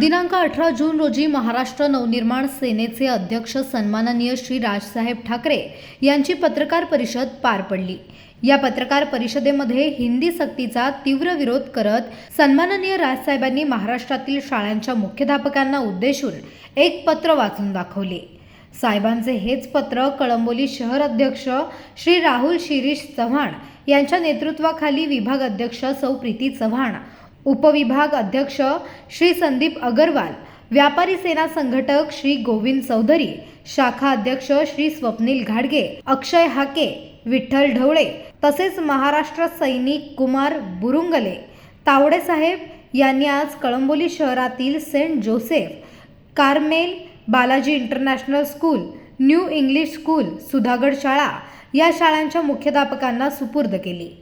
दिनांक अठरा जून रोजी महाराष्ट्र नवनिर्माण सेनेचे अध्यक्ष सन्माननीय श्री राजसाहेब ठाकरे यांची पत्रकार परिषद पार पडली. या पत्रकार परिषदेमध्ये हिंदी सक्तीचा तीव्र विरोध करत सन्माननीय राजसाहेबांनी महाराष्ट्रातील शाळांच्या मुख्याध्यापकांना उद्देशून एक पत्र वाचून दाखवले. साहेबांचे हेच पत्र कळंबोली शहर अध्यक्ष श्री राहुल शिरीष चव्हाण यांच्या नेतृत्वाखाली विभाग अध्यक्ष सौ प्रीती चव्हाण उपविभाग अध्यक्ष श्री संदीप अगरवाल व्यापारी सेना संघटक श्री गोविंद चौधरी शाखा अध्यक्ष श्री स्वप्नील घाडगे अक्षय हाके विठ्ठल ढवळे तसेच महाराष्ट्र सैनिक कुमार बुरुंगले तावडे साहेब यांनी आज कळंबोली शहरातील saint Joseph Carmel Balaji international school new English school Sudhagad शाळा या शाळांच्या मुख्याध्यापकांना सुपूर्द केली.